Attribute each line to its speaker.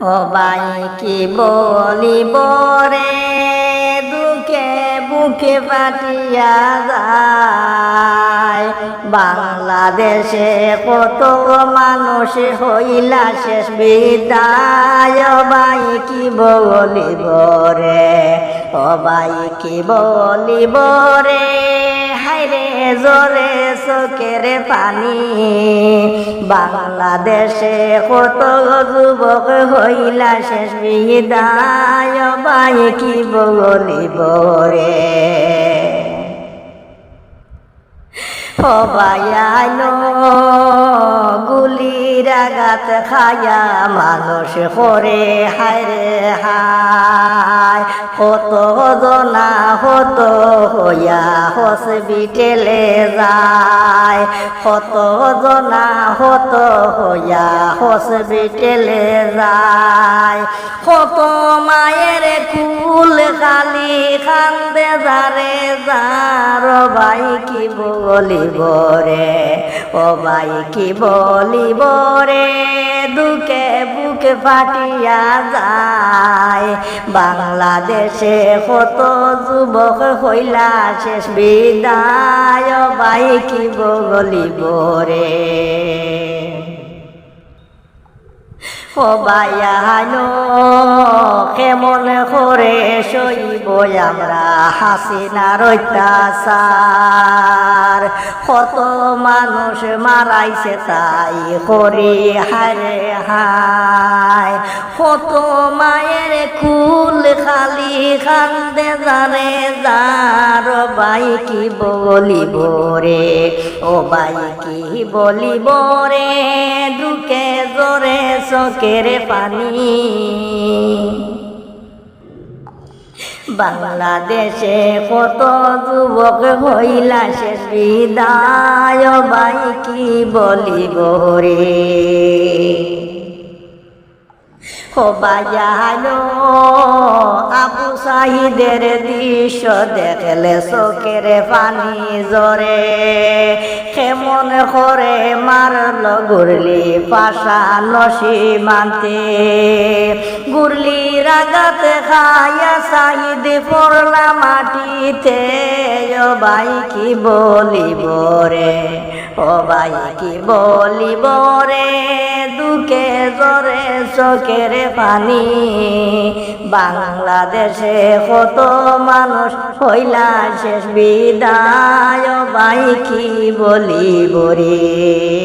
Speaker 1: ও ভাই কি বলিব রে, দুঃখে বুকে পাটিয়া যায়। বাংলাদেশে কত মানুষ হইলা শেষ বিদায় ভাই কি বলিব রে ও ভাই কি বলিব রে। হাইরে জোরে চোখের পানি। বাংলাদেশে কত যুবক হইলা শেষ বিদায় বাই কি বলিব রে হবায়ানো গুলির আঘাত খায়া মানুষ করে হায়রে হায়। হত জনা হত হইয়া হসপিটেলে যায়। কত জনা হত হইয়া হসপিটালে যায়। কত মায়ের কুল খালি খান্দে যারে, যার ভাই কি বলিব রে? ও ভাই কি বলিব রে? দুকে বুকে ফাটিয়া যায়। বাংলাদেশে কত যুবক হইলা শেষ বিদায় ভাই কি বলিব রে ও কেমন করে সইব আমরা হাসিনার অত্যাচার? কত মানুষ মারাইছে তাই করে হারে হায়। কত মায়ের কুল খালি খান্দে জানে, যার বাই কি বলিব রে? ও বাই কি বলিব রে? চোখের পানি। বাংলাদেশে কত যুবক হইলা শেষ বিদায় বাই কি বলিব রে? বাজানো আবু সাহিদের দৃশ্য দেখলে চোখের পানি জরে কেমন করে মারল গুরলি পাশা নসি মানতে গুরলি রাগাত খায়া সাহিদ পড়লা মাটিতে, ও ভাই কি বলিব রে? ও ভাই কি বলিব রে? জরে চোখের পানি। বাংলাদেশে কত মানুষ হইলা শেষ বিদায় বাইকি বলি কি বলিব রে